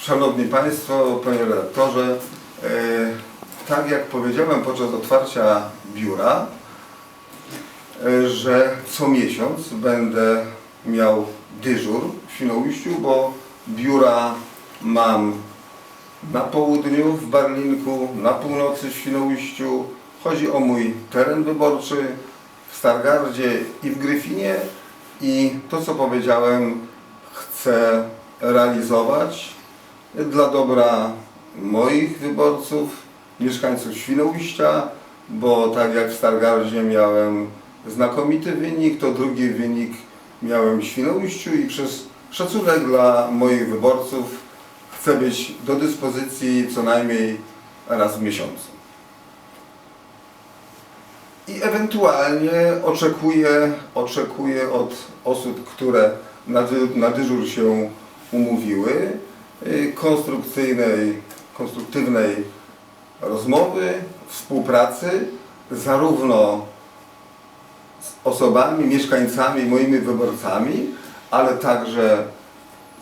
Szanowni Państwo, Panie Redaktorze, e, tak jak powiedziałem podczas otwarcia biura, e, że co miesiąc będę miał dyżur w Świnoujściu, bo biura mam na południu w Barlinku, na północy w Świnoujściu. Chodzi o mój teren wyborczy w Stargardzie i w Gryfinie i to co powiedziałem chcę realizować dla dobra moich wyborców, mieszkańców Świnoujścia, bo tak jak w Stargardzie miałem znakomity wynik, to drugi wynik miałem w Świnoujściu i przez szacunek dla moich wyborców chcę być do dyspozycji co najmniej raz w miesiącu. I ewentualnie oczekuję, oczekuję od osób, które na, na dyżur się umówiły, y, konstrukcyjnej, konstruktywnej rozmowy, współpracy, zarówno z osobami, mieszkańcami, moimi wyborcami, ale także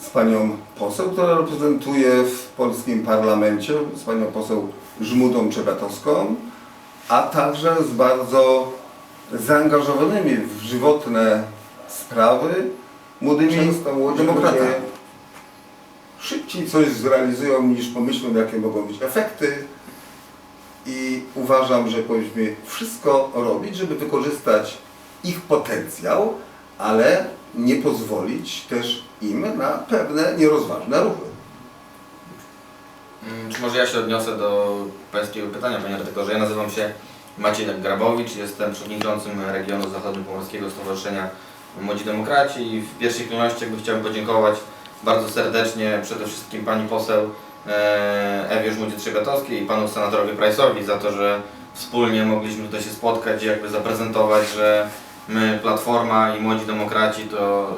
z panią poseł, która reprezentuje w polskim parlamencie, z panią poseł Żmudą Czekatowską, a także z bardzo zaangażowanymi w żywotne sprawy młodymi demokratami. Szybciej coś zrealizują niż pomyślą, jakie mogą być efekty. I uważam, że powinniśmy wszystko robić, żeby wykorzystać ich potencjał, ale nie pozwolić też im na pewne nierozważne ruchy. Mm, Czy może ja się odniosę do pańskiego pytania, panie redaktorze? Ja nazywam się Maciej Grabowicz, jestem przewodniczącym regionu zachodniopomorskiego Stowarzyszenia Młodzi Demokraci i w pierwszej kolejności jakby chciałbym podziękować bardzo serdecznie przede wszystkim pani poseł e, Ewie Żmudzie-Trzegatowskiej i panu senatorowi Price'owi za to, że wspólnie mogliśmy tutaj się spotkać i jakby zaprezentować, że my, Platforma i Młodzi Demokraci to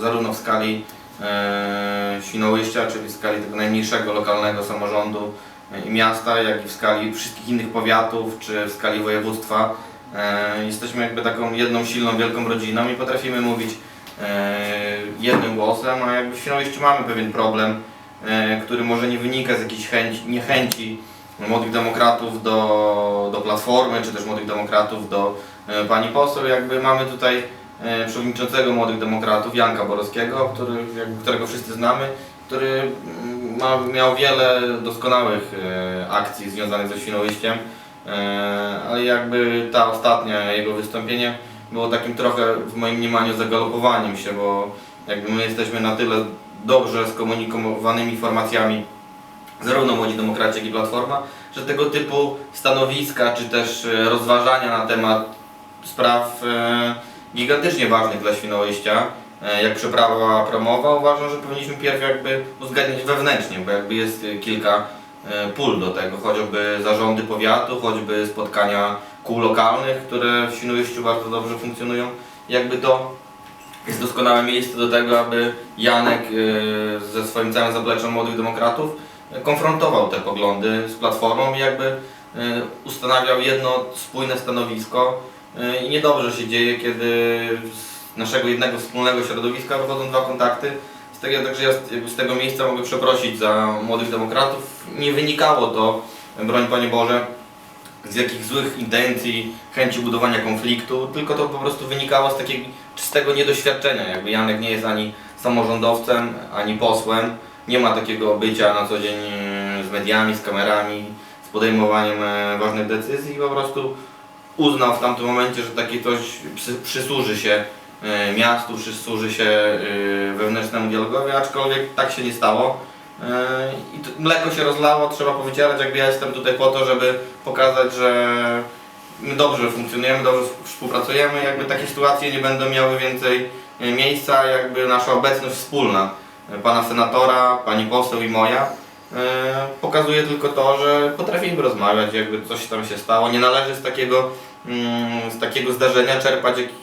zarówno w skali e, Świnoujścia, czyli w skali tego najmniejszego lokalnego samorządu e, i miasta, jak i w skali wszystkich innych powiatów, czy w skali województwa. Jesteśmy jakby taką jedną silną, wielką rodziną i potrafimy mówić jednym głosem, a jakby w Świnoujściu mamy pewien problem, e, który może nie wynika z jakiejś chęci, niechęci młodych demokratów do, do Platformy, czy też młodych demokratów do e, pani poseł. Jakby mamy tutaj e, przewodniczącego młodych demokratów Janka Borowskiego, który, którego wszyscy znamy, który mm, ma, miał wiele doskonałych e, akcji związanych ze Świnoujściem, e, ale jakby ta ostatnia jego wystąpienie było takim trochę w moim mniemaniu zagalopowaniem się, bo jakby my jesteśmy na tyle dobrze skomunikowanymi formacjami, zarówno Młodzi Demokraci, jak i Platforma, że tego typu stanowiska, czy też e, rozważania na temat spraw e, gigantycznie ważnych dla Świnoujścia, e, jak przeprawa promowa, uważam, że powinniśmy pierw jakby uzgadniać wewnętrznie, bo jakby jest kilka pól do tego, choćby zarządy powiatu, choćby spotkania kół lokalnych, które w Świnoujściu bardzo dobrze funkcjonują. Jakby to jest doskonałe miejsce do tego, aby Janek e, ze swoim całym zapleczem młodych demokratów konfrontował te poglądy z Platformą i jakby e, ustanawiał jedno spójne stanowisko. E, I niedobrze się dzieje, kiedy z naszego jednego wspólnego środowiska wychodzą dwa kontakty. Z tego, także ja z tego miejsca mogę przeprosić za młodych demokratów. Nie wynikało to, broń Panie Boże, z jakich złych intencji, chęci budowania konfliktu, tylko to po prostu wynikało z takiego czystego niedoświadczenia. Jakby Janek nie jest ani samorządowcem, ani posłem, nie ma takiego bycia na co dzień e, z mediami, z kamerami, z podejmowaniem e, ważnych decyzji i po prostu uznał w tamtym momencie, że takie coś przy- przysłuży się e, miastu, przysłuży się e, wewnętrznemu dialogowi, aczkolwiek tak się nie stało. E, I mleko się rozlało, trzeba powiedzieć, jakby ja jestem tutaj po to, żeby pokazać, że my dobrze funkcjonujemy, dobrze współpracujemy, jakby takie sytuacje nie będą miały więcej e, miejsca, jakby nasza obecność wspólna, e, pana senatora, pani poseł i moja, pokazuje tylko to, że potrafimy rozmawiać, jakby coś tam się stało. Nie należy z takiego, mm, z takiego zdarzenia czerpać jakichś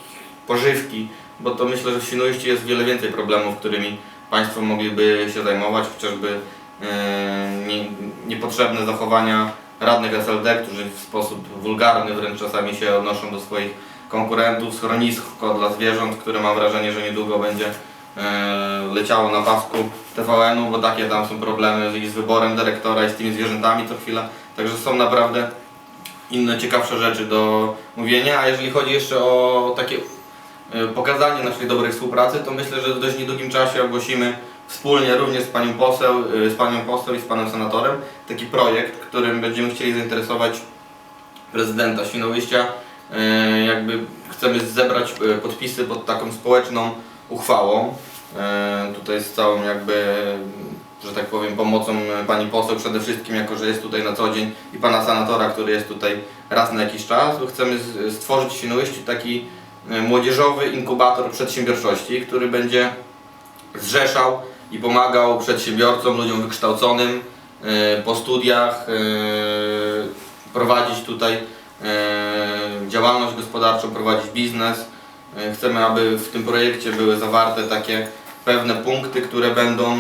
pożywki, bo to myślę, że w Świnoujściu jest wiele więcej problemów, którymi Państwo mogliby się zajmować, chociażby e, nie, niepotrzebne zachowania radnych SLD, którzy w sposób wulgarny wręcz czasami się odnoszą do swoich konkurentów, schronisko dla zwierząt, które mam wrażenie, że niedługo będzie e, leciało na pasku TVN-u, bo takie tam są problemy i z wyborem dyrektora i z tymi zwierzętami co chwila. Także są naprawdę inne ciekawsze rzeczy do mówienia, a jeżeli chodzi jeszcze o takie pokazanie naszej dobrej współpracy, to myślę, że w dość niedługim czasie ogłosimy wspólnie również z panią poseł, e, z panią poseł i z panem senatorem taki projekt, którym będziemy chcieli zainteresować prezydenta Świnoujścia. E, Jakby chcemy zebrać e, podpisy pod taką społeczną uchwałą. E, Tutaj z całą jakby, że tak powiem, pomocą e, pani poseł przede wszystkim, jako że jest tutaj na co dzień i pana senatora, który jest tutaj raz na jakiś czas. Chcemy stworzyć w taki e, młodzieżowy inkubator przedsiębiorczości, który będzie zrzeszał i pomagał przedsiębiorcom, ludziom wykształconym e, po studiach e, prowadzić tutaj e, działalność gospodarczą, prowadzić biznes. E, Chcemy, aby w tym projekcie były zawarte takie pewne punkty, które będą e,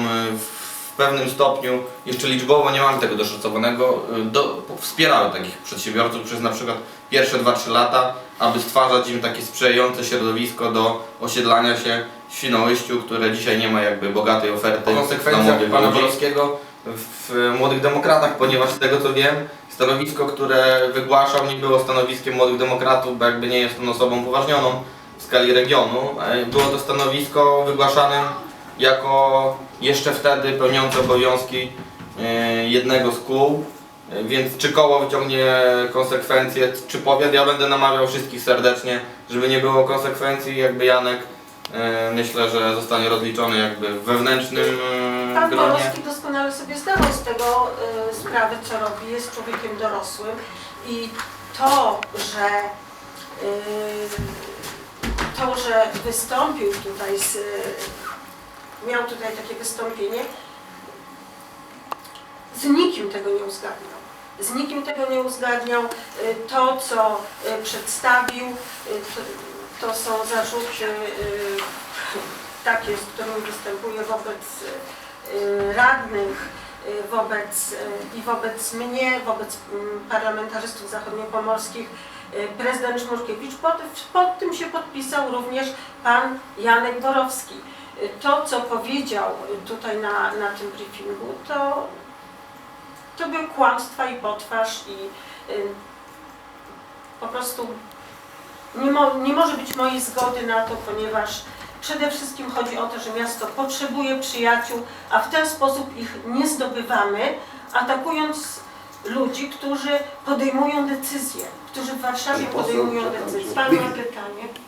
w pewnym stopniu, jeszcze liczbowo nie mamy tego doszacowanego, e, do, wspierały takich przedsiębiorców przez na przykład pierwsze 2-3 lata, aby stwarzać im takie sprzyjające środowisko do osiedlania się w Świnoujściu, które dzisiaj nie ma jakby bogatej oferty. Konsekwencja pana Borowskiego w Młodych Demokratach, ponieważ z tego co wiem, stanowisko, które wygłaszał nie było stanowiskiem Młodych Demokratów, bo jakby nie jest on osobą upoważnioną w skali regionu. E, Było to stanowisko wygłaszane jako jeszcze wtedy pełniące obowiązki e, jednego z kół. E, Więc czy koło wyciągnie konsekwencje, czy powiat, ja będę namawiał wszystkich serdecznie, żeby nie było konsekwencji, jakby Janek e, myślę, że zostanie rozliczony jakby w wewnętrznym Pan gronie. Borowski doskonale sobie zdawał z tego y, sprawę, co robi, jest człowiekiem dorosłym i to, że to, że wystąpił tutaj z, miał tutaj takie wystąpienie, z nikim tego nie uzgadniał. Z nikim tego nie uzgadniał. Y, To, co y, przedstawił, y, to, to są zarzuty takie, z którymi występuje wobec radnych, wobec, i wobec mnie, wobec mm, parlamentarzystów zachodniopomorskich, prezydent Szmurkiewicz. Pod, pod tym się podpisał również pan Janek Borowski. To, co powiedział tutaj na, na tym briefingu, to, to były kłamstwa i potwarz i y, po prostu nie, mo, nie może być mojej zgody na to, ponieważ Przede wszystkim chodzi o to, że miasto potrzebuje przyjaciół, a w ten sposób ich nie zdobywamy, atakując ludzi, którzy podejmują decyzje, którzy w Warszawie podejmują decyzje. Pan ma pytanie.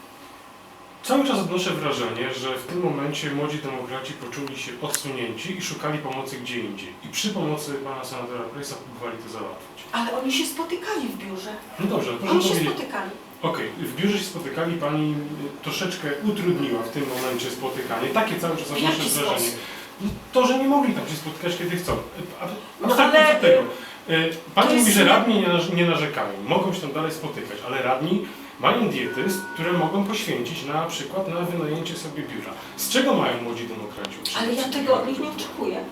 Cały czas odnoszę wrażenie, że w tym momencie młodzi demokraci poczuli się odsunięci i szukali pomocy gdzie indziej. I przy pomocy pana senatora Prejsa próbowali to załatwić. Ale oni się spotykali w biurze. No dobrze, proszę Oni się powiedzieć. spotykali. Okej, w biurze się spotykali, pani y, troszeczkę utrudniła w tym momencie spotykanie. Takie cały czas W odnoszę jaki wrażenie. sposób? To, że nie mogli tam się spotykać kiedy chcą. A- a- No Abstraktnie ale, od tego. Y, Pani to jest mówi, że radni nie narzekają, mogą się tam dalej spotykać, ale radni mają diety, które mogą poświęcić na przykład na wynajęcie sobie biura. Z czego mają młodzi demokraci Ale ja tego od nich nie oczekuję.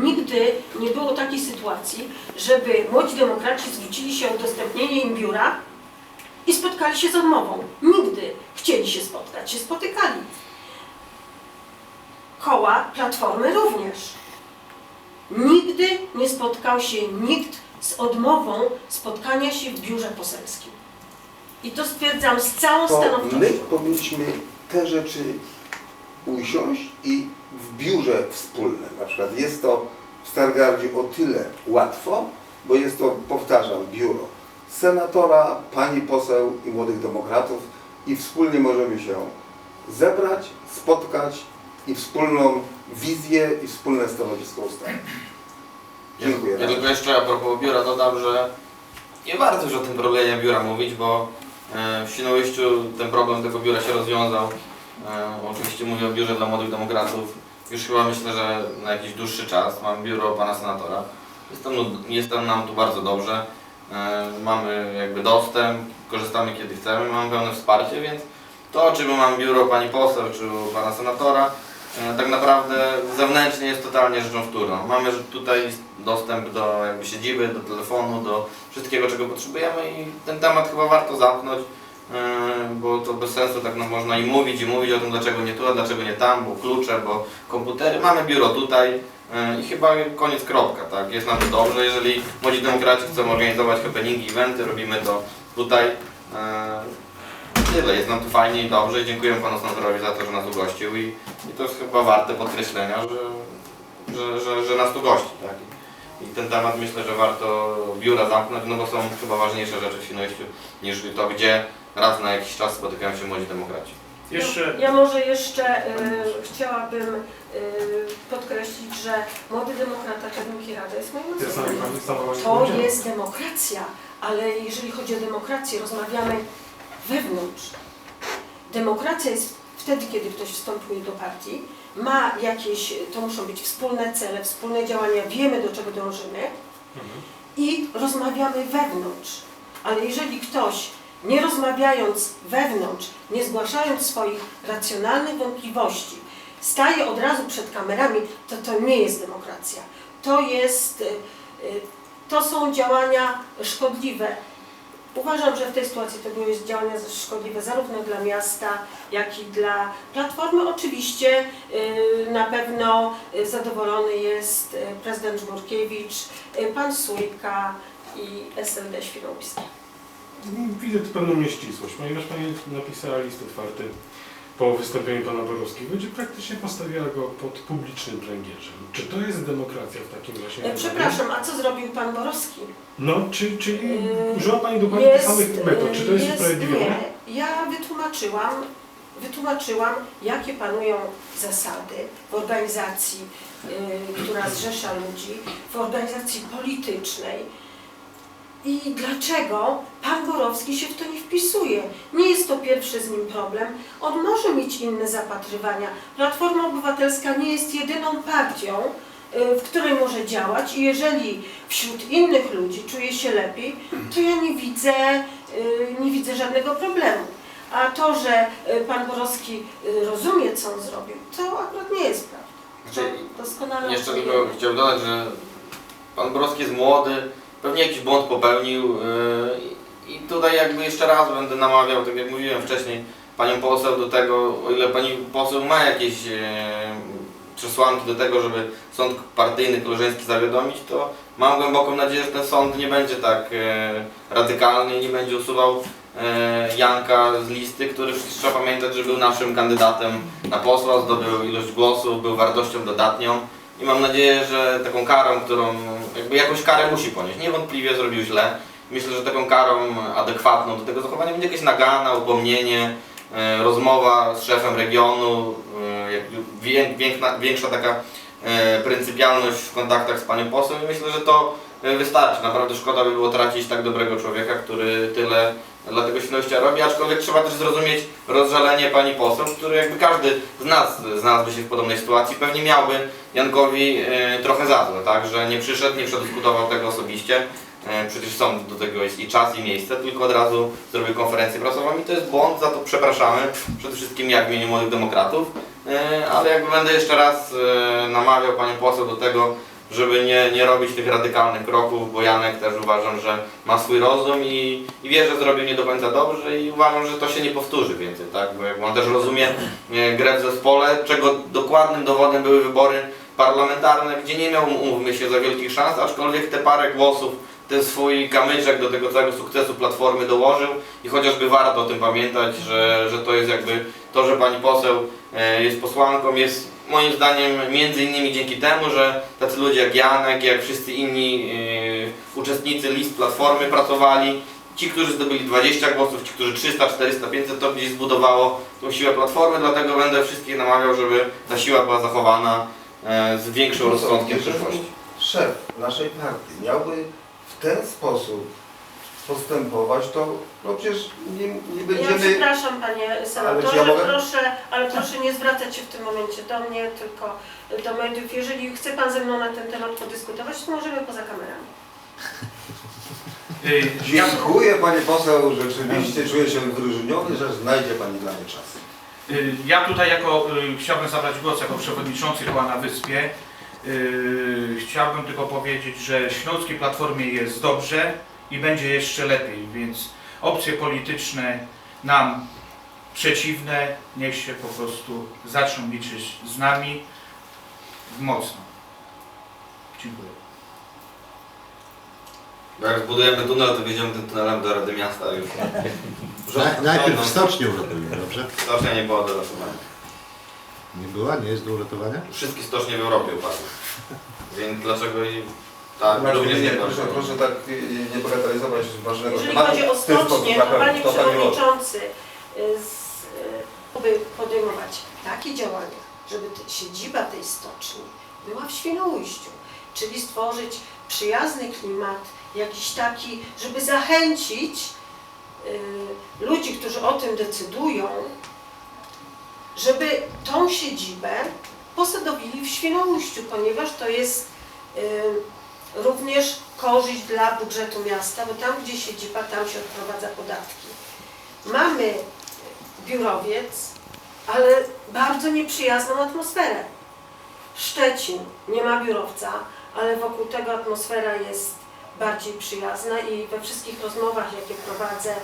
Nigdy nie było takiej sytuacji, żeby młodzi demokraci zwrócili się o udostępnienie im biura i spotkali się z odmową. Nigdy chcieli się spotkać, się spotykali. Koła Platformy również. Nigdy nie spotkał się nikt z odmową spotkania się w biurze poselskim. I to stwierdzam z całą To my stanowczością. powinniśmy te rzeczy usiąść i w biurze wspólnym. Na przykład jest to w Stargardzie o tyle łatwo, bo jest to, powtarzam, biuro senatora, pani poseł i młodych demokratów i wspólnie możemy się zebrać, spotkać i wspólną wizję i wspólne stanowisko ustalić. Dziękuję. Ja tylko jeszcze a propos biura dodam, że nie warto już o tym problemie biura mówić, bo w Świnoujściu ten problem tego biura się rozwiązał. E, Oczywiście mówię o biurze dla młodych demokratów. Już chyba myślę, że na jakiś dłuższy czas mam biuro pana senatora. Jest tam, jest tam nam tu bardzo dobrze. E, Mamy jakby dostęp, korzystamy kiedy chcemy, mamy pełne wsparcie, więc to czy my mamy biuro pani poseł, czy pana senatora, E, tak naprawdę zewnętrznie jest totalnie rzeczą wtórną. Mamy tutaj dostęp do jakby siedziby, do telefonu, do wszystkiego czego potrzebujemy i ten temat chyba warto zamknąć. yy, bo to bez sensu tak no, można i mówić i mówić o tym, dlaczego nie tu, a dlaczego nie tam, bo klucze, bo komputery. Mamy biuro tutaj yy, i chyba koniec kropka, tak? Jest nam to dobrze, jeżeli młodzi demokraci chcą organizować happeningi, eventy, robimy to tutaj. Tyle, jest nam tu fajnie i dobrze i dziękuję panu senatorowi za to, że nas ugościł i, i to jest chyba warte podkreślenia, że, że, że, że nas tu gości, tak? I ten temat myślę, że warto biura zamknąć, no bo są chyba ważniejsze rzeczy w Świnoujściu niż to, gdzie raz na jakiś czas spotykają się młodzi demokraci. Jeszcze Ja może jeszcze y, chciałabym y, podkreślić, że Młody Demokrata Czerwonki Rada jest moim stawała To jest demokracja, ale jeżeli chodzi o demokrację, rozmawiamy wewnątrz. Demokracja jest wtedy, kiedy ktoś wstępuje do partii, ma jakieś, to muszą być wspólne cele, wspólne działania, wiemy do czego dążymy Mhm. i rozmawiamy wewnątrz. Ale jeżeli ktoś, nie rozmawiając wewnątrz, nie zgłaszając swoich racjonalnych wątpliwości, staje od razu przed kamerami, to to nie jest demokracja. To jest, y, y, to są działania szkodliwe. Uważam, że w tej sytuacji to były działania szkodliwe zarówno dla miasta, jak i dla Platformy. Oczywiście y, na pewno y, zadowolony jest y, prezydent Żmurkiewicz, pan Sójka i SLD Świnoujskie. Widzę tu pewną nieścisłość, ponieważ Pani napisała list otwarty po wystąpieniu Pana Borowskiego, gdzie praktycznie postawiła go pod publicznym pręgierzem. Czy to jest demokracja w takim właśnie E, Przepraszam, a co zrobił pan Borowski? No, czy, czyli Yy, użyła Pani dokładnie tych samych metod. Czy to jest, usprawiedliwione? Nie. Ja wytłumaczyłam, wytłumaczyłam, jakie panują zasady w organizacji, y, która zrzesza ludzi, w organizacji politycznej i dlaczego pan Borowski się w to nie wpisuje. Nie jest to pierwszy z nim problem. On może mieć inne zapatrywania. Platforma Obywatelska nie jest jedyną partią, y, w której może działać i jeżeli wśród innych ludzi czuje się lepiej, to ja nie widzę, y, nie widzę żadnego problemu. A to, że y, pan Borowski rozumie, co on zrobił, to akurat nie jest prawda. Znaczy, doskonale Jeszcze tylko chciałbym dodać, że pan Borowski jest młody, pewnie jakiś błąd popełnił yy, i tutaj jakby jeszcze raz będę namawiał, tak jak mówiłem wcześniej, panią poseł do tego, o ile pani poseł ma jakieś yy, przesłanki do tego, żeby sąd partyjny, koleżeński zawiadomić, to mam głęboką nadzieję, że ten sąd nie będzie tak yy, radykalny nie będzie usuwał Janka z listy, który trzeba pamiętać, że był naszym kandydatem na posła, zdobył ilość głosów, był wartością dodatnią. I mam nadzieję, że taką karą, którą jakby jakąś karę musi ponieść. Niewątpliwie zrobił źle. Myślę, że taką karą adekwatną do tego zachowania będzie jakaś nagana, upomnienie, e, rozmowa z szefem regionu, e, większa, taka e, pryncypialność w kontaktach z panią poseł i myślę, że to wystarczy. Naprawdę szkoda by było tracić tak dobrego człowieka, który tyle dla tego Świnoujścia robi, aczkolwiek trzeba też zrozumieć rozżalenie pani poseł, który jakby każdy z nas znalazłby się w podobnej sytuacji, pewnie miałby Jankowi e, trochę za złe, tak, że nie przyszedł, nie przedyskutował tego osobiście. E, przecież są do tego jest i czas, i miejsce, tylko od razu zrobił konferencję prasową i to jest błąd, za to przepraszamy przede wszystkim ja w imieniu Młodych Demokratów, e, ale jakby będę jeszcze raz namawiał panią poseł do tego, żeby nie, nie robić tych radykalnych kroków, bo Janek też uważam, że ma swój rozum i, i wie, że zrobił nie do końca dobrze i uważam, że to się nie powtórzy więcej, tak? Bo on też rozumie e, grę w zespole, czego dokładnym dowodem były wybory parlamentarne, gdzie nie miał, umówmy się, za wielkich szans, aczkolwiek te parę głosów, ten swój kamyczek do tego całego sukcesu Platformy dołożył i chociażby warto o tym pamiętać, że, że to jest jakby to, że pani poseł e, jest posłanką, jest moim zdaniem między innymi dzięki temu, że tacy ludzie jak Janek, jak wszyscy inni e, uczestnicy list Platformy pracowali, ci, którzy zdobyli 20 głosów, ci, którzy 300, 400, 500, to gdzieś zbudowało tą siłę Platformy, dlatego będę wszystkich namawiał, żeby ta siła była zachowana e, z większym rozsądkiem w przyszłości. Szef naszej partii miałby w ten sposób postępować, to no przecież nie, nie Ja będziemy... przepraszam panie Ale senatorze, ja mogę? proszę, ale proszę nie zwracać się w tym momencie do mnie, tylko do mediów. Jeżeli chce pan ze mną na ten temat podyskutować, to możemy poza kamerami. Y, Ja, Dziękuję Pani Poseł, rzeczywiście czuję się wyróżniony, że znajdzie Pani dla mnie czas. y, ja tutaj jako, y, chciałbym zabrać głos jako przewodniczący koła na wyspie. Y, Chciałbym tylko powiedzieć, że Śląskiej Platformie jest dobrze i będzie jeszcze lepiej, więc opcje polityczne nam przeciwne, niech się po prostu zaczną liczyć z nami mocno. Dziękuję. Bo jak zbudujemy tunel, to wjedziemy tym tunelem do Rady Miasta już. Na, najpierw w stoczni uratujmy, dobrze? Stocznia nie była do ratowania. Nie była? Nie jest do uratowania? Wszystkie stocznie w Europie upadły. Więc dlaczego i tak, Znaczy, również nie, nie proszę, proszę tak nie- bagatelizować ważnego Jeżeli tematu. chodzi o stocznie, to Panie to. Przewodniczący, y, z, y, by podejmować takie działania, żeby te- siedziba tej stoczni była w Świnoujściu, czyli stworzyć przyjazny klimat, jakiś taki, żeby zachęcić y, ludzi, którzy o tym decydują, żeby tą siedzibę posadowili w Świnoujściu, ponieważ to jest y, również korzyść dla budżetu miasta, bo tam, gdzie siedziba, tam się odprowadza podatki. Mamy biurowiec, ale bardzo nieprzyjazną atmosferę. Szczecin nie ma biurowca, ale wokół tego atmosfera jest bardziej przyjazna i we wszystkich rozmowach, jakie prowadzę, e,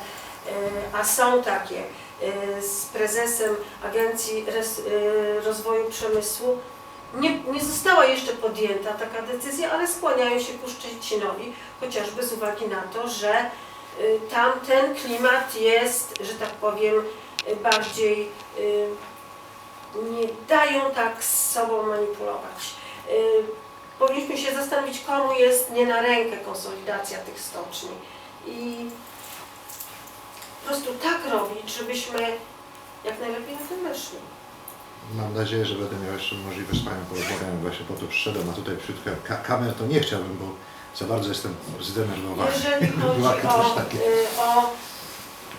a są takie e, z prezesem Agencji e, Rozwoju Przemysłu, nie, nie została jeszcze podjęta taka decyzja, ale skłaniają się ku Szczecinowi, chociażby z uwagi na to, że y, tam ten klimat jest, że tak powiem, y, bardziej y, nie dają tak z sobą manipulować. Powinniśmy się zastanowić, komu jest nie na rękę konsolidacja tych stoczni i po prostu tak robić, żebyśmy jak najlepiej na tym wyszli. Mam nadzieję, że będę miał jeszcze możliwość z Panią porozmawiać. Właśnie po to przyszedłem, a tutaj wśród ka kamer to nie chciałbym, bo za bardzo jestem zdenerwowany. Jeżeli chodzi o, y, o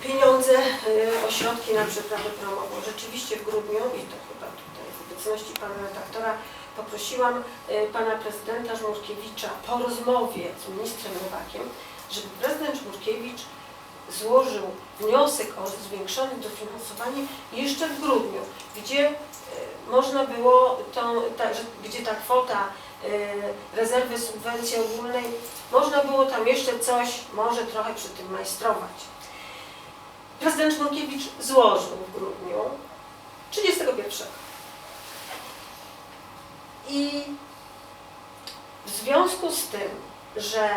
pieniądze, y, o środki na przeprawę promową, rzeczywiście w grudniu, i to chyba tutaj w obecności pana redaktora, poprosiłam y, pana prezydenta Żmurkiewicza po rozmowie z ministrem Nowakiem, żeby prezydent Żmurkiewicz złożył wniosek o zwiększone dofinansowanie jeszcze w grudniu, gdzie y, można było tą, ta, gdzie ta kwota y, rezerwy subwencji ogólnej, można było tam jeszcze coś, może trochę przy tym majstrować. Prezydent Szmulkiewicz złożył w grudniu 31. I w związku z tym, że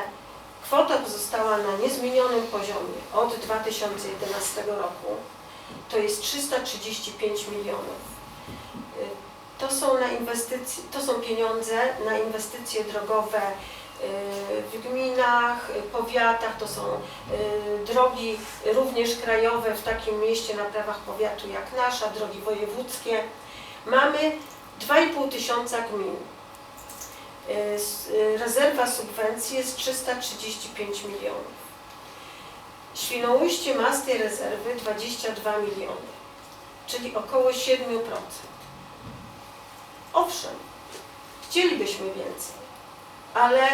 kwota pozostała na niezmienionym poziomie od 2011 roku, to jest 335 milionów. Y, To są, na inwestycje, to są pieniądze na inwestycje drogowe y, w gminach, y, powiatach, to są drogi również krajowe w takim mieście na prawach powiatu jak nasza, drogi wojewódzkie. Mamy 2,5 tysiąca gmin. Y, y, Rezerwa subwencji jest 335 milionów. Świnoujście ma z tej rezerwy 22 miliony, czyli około 7%. Owszem, chcielibyśmy więcej, ale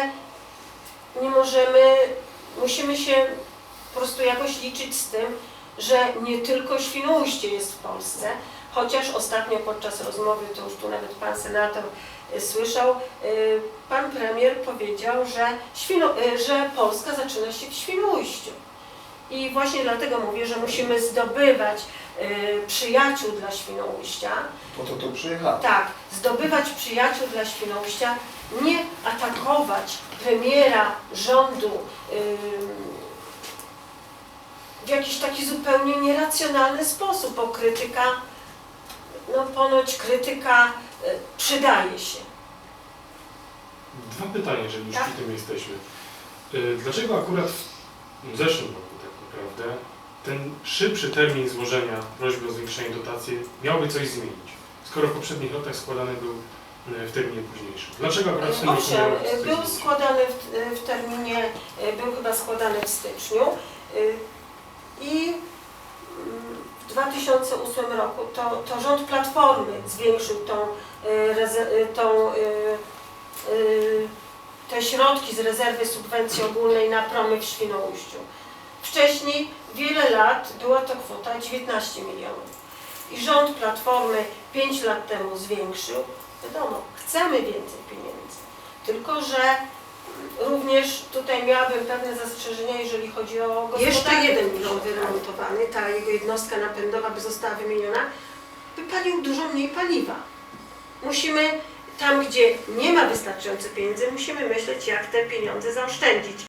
nie możemy, musimy się po prostu jakoś liczyć z tym, że nie tylko Świnoujście jest w Polsce, chociaż ostatnio podczas rozmowy, to już tu nawet pan senator słyszał, y, pan premier powiedział, że, Świno, y, że Polska zaczyna się w Świnoujściu. I właśnie dlatego mówię, że musimy zdobywać y, przyjaciół dla Świnoujścia, Po to tu przyjechałem. tak, zdobywać przyjaciół dla Świnoujścia, nie atakować premiera rządu w jakiś taki zupełnie nieracjonalny sposób, bo krytyka, no ponoć krytyka przydaje się. Dwa pytania, jeżeli już Tak. przy tym jesteśmy. Y, Dlaczego akurat w zeszłym roku tak naprawdę ten szybszy termin złożenia prośby o zwiększenie dotacji miałby coś zmienić, skoro w poprzednich latach składany był y, w terminie późniejszym? Dlaczego akurat w tym roku y, był składany w, y, w terminie, y, był chyba składany w styczniu y, i mm, 2008 roku to, to rząd Platformy zwiększył tą, reze- y, tą, y, te środki z rezerwy subwencji ogólnej na promy w Świnoujściu. Wcześniej wiele lat była to kwota 19 milionów. I rząd Platformy 5 lat temu zwiększył. Wiadomo, chcemy więcej pieniędzy. Tylko, że Również tutaj miałabym pewne zastrzeżenia, jeżeli chodzi o Jeszcze jeden milion wyremontowany, ta jego jednostka napędowa by została wymieniona, wypalił dużo mniej paliwa. Musimy tam, gdzie nie ma wystarczająco pieniędzy, musimy myśleć, jak te pieniądze zaoszczędzić.